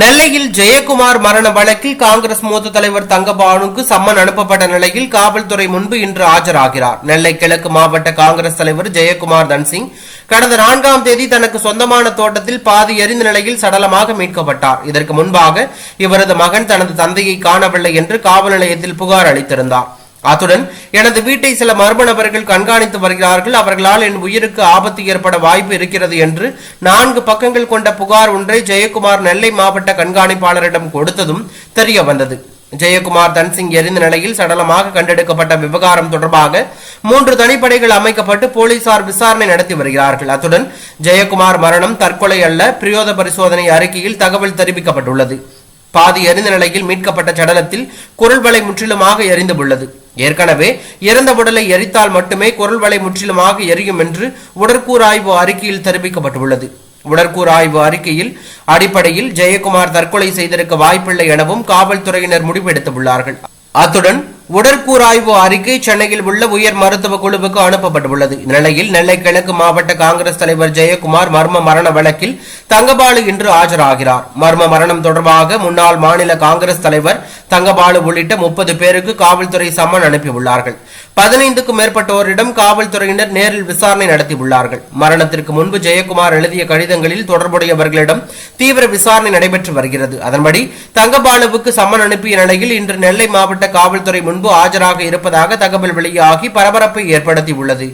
நெல்லையில் ஜெயக்குமார் மரண வழக்கில் காங்கிரஸ் மூத்த தலைவர் தங்கபானுக்கு சம்மன் அனுப்பப்பட்ட நிலையில் காவல்துறை முன்பு இன்று ஆஜராகிறார். நெல்லை கிழக்கு மாவட்ட காங்கிரஸ் தலைவர் ஜெயக்குமார் தன்சிங் கடந்த நான்காம் தேதி தனக்கு சொந்தமான தோட்டத்தில் பாதி எரிந்த நிலையில் சடலமாக மீட்கப்பட்டார். இதற்கு முன்பாக இவரது மகன் தனது தந்தையை காணவில்லை என்று காவல் நிலையத்தில் புகார் அளித்திருந்தார். அத்துடன் எனது வீட்டை சில மர்ம நபர்கள் கண்காணித்து வருகிறார்கள். அவர்களால் என் உயிருக்கு ஆபத்து ஏற்பட வாய்ப்பு இருக்கிறது என்று நான்கு பக்கங்கள் கொண்ட புகார் ஒன்றை ஜெயக்குமார் நெல்லை மாவட்ட கண்காணிப்பாளரிடம் கொடுத்ததும் தெரிய வந்தது. ஜெயக்குமார் தன்சிங் எரிந்த நிலையில் சடலமாக கண்டெடுக்கப்பட்ட விவகாரம் தொடர்பாக மூன்று தனிப்படைகள் அமைக்கப்பட்டு போலீசார் விசாரணை நடத்தி வருகிறார்கள். அத்துடன் ஜெயக்குமார் மரணம் தற்கொலை அல்ல பிரயோத பரிசோதனை அறிக்கையில் தகவல் தெரிவிக்கப்பட்டுள்ளது. பாதி எரிந்த நிலையில் மீட்கப்பட்ட சடலத்தில் குரல் வலை முற்றிலுமாக எரிந்துள்ளது ஏற்கனவே இறந்த உடலை எரித்தால் மட்டுமே குரல் வலை முற்றிலுமாக எரியும் என்று உடற்கூறாய்வு அறிக்கையில் தெரிவிக்கப்பட்டுள்ளது. உடற்கூறாய்வு அறிக்கையில் அடிப்படையில் ஜெயக்குமார் தற்கொலை செய்திருக்க வாய்ப்பில்லை எனவும் காவல்துறையினர் முடிவெடுத்துள்ளார்கள். அத்துடன் உடற்கூறாய்வு அறிக்கை சென்னையில் உள்ள உயர் மருத்துவ குழுவுக்கு அனுப்பப்பட்டுள்ளது. இந்நிலையில் நெல்லை கிழக்கு மாவட்ட காங்கிரஸ் தலைவர் ஜெயக்குமார் மர்ம மரண வழக்கில் தங்கபாலு இன்று ஆஜராகிறார். மர்ம மரணம் தொடர்பாக முன்னாள் மாநில காங்கிரஸ் தலைவர் தங்கபாலு உள்ளிட்ட முப்பது பேருக்கு காவல்துறை சம்மன் அனுப்பியுள்ளார்கள். பதினைந்துக்கும் மேற்பட்டோரிடம் காவல்துறையினர் நேரில் விசாரணை நடத்தியுள்ளார்கள். மரணத்திற்கு முன்பு ஜெயக்குமார் எழுதிய கடிதங்களில் தொடர்புடையவர்களிடம் தீவிர விசாரணை நடைபெற்று வருகிறது. அதன்படி தங்கபாலுவுக்கு சம்மன் அனுப்பிய நிலையில் இன்று நெல்லை மாவட்ட காவல்துறை முன்பு ஆஜராக இருப்பதாக தகவல் வெளியாகி பரபரப்பை ஏற்படுத்தியுள்ளது.